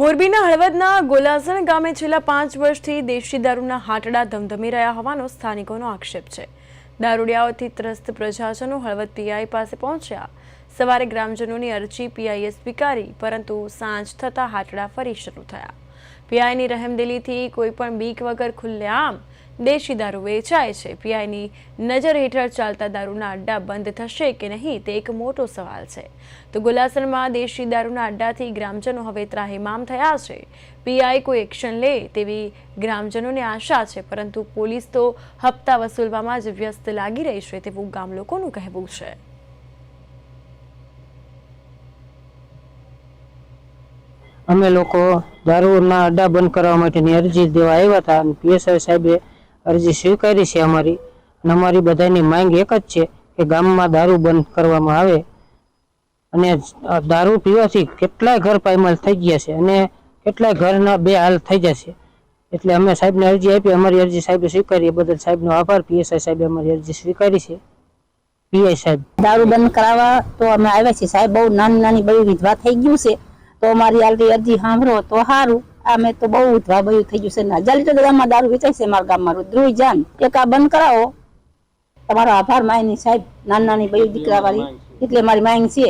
મોરબીના હળવદના ગોલાસણ ગામે છેલ્લા પાંચ વર્ષથી દેશી દારૂના હાટડા ધમધમી રહ્યા હોવાનો સ્થાનિકોનો આક્ષેપ છે. દારૂડિયાઓથી ત્રસ્ત પ્રજાજનો હળવદ પીઆઈ પાસે પહોંચ્યા. સવારે ગ્રામજનોની અરજી પીઆઈએ સ્વીકારી, પરંતુ સાંજ થતાં હાટડા ફરી શરૂ થયા. પીઆઈની રહેમદિલીથી કોઈ પણ બીક વગર ખુલ્લેઆમ દેશી દારૂ વેચાય છે. પીઆઈની નજર હેઠળ ચાલતા દારૂના અડ્ડા બંધ થશે કે નહીં તે એક મોટો સવાલ છે. તો ગોલાસરમાં દેશી દારૂના અડ્ડાથી ગ્રામજનો હવે ત્રાહિમામ થયા છે. પીઆઈ કોઈ એક્શન લે તેવી ગ્રામજનોને આશા છે, પરંતુ પોલીસ તો હપ્તા વસૂલવામાં જ વ્યસ્ત લાગી રહી છે તેવું ગામ લોકોનું કહેવું છે. અમે લોકો દારૂના અડ્ડા બંધ કરવા માટેની અરજી દેવા આવ્યા હતા અને પીએસઆઈ સાહેબે અરજી સ્વીકારી છે અમારી અને અમારી બધાની માંગ એક જ છે કે ગામમાં દારૂ બંધ કરવામાં આવે અને દારૂ પીવાથી કેટલાય ઘર પાયમાલ થઈ ગયા છે અને કેટલાય ઘરના બે હાલ થઈ જશે એટલે અમે સાહેબને અરજી આપી, અમારી અરજી સાહેબે સ્વીકારી. એ બદલ સાહેબનો આભાર. પીએસઆઈ સાહેબે અમારી અરજી સ્વીકારી છે. પીઆઈ સાહેબ. દારૂ બંધ કરાવવા તો અમે આવ્યા છીએ સાહેબ. બહુ નાની નાની બધી વિધવા થઈ ગયું છે. તો અમારી આલટી અરજી સાંભળો તો સારું. અમે તો બહુ વિધવા બધું થઈ ગયું છે. ને હજાર લીટર ગામમાં દારૂ વેચાય છે મારા ગામમાં રુદ્રુઈ જાન. એક આ બંધ કરાવો. તમારો આભાર માયની સાહેબ. નાની નાની બધી દીકરા વાળી એટલે મારી માંગ છે.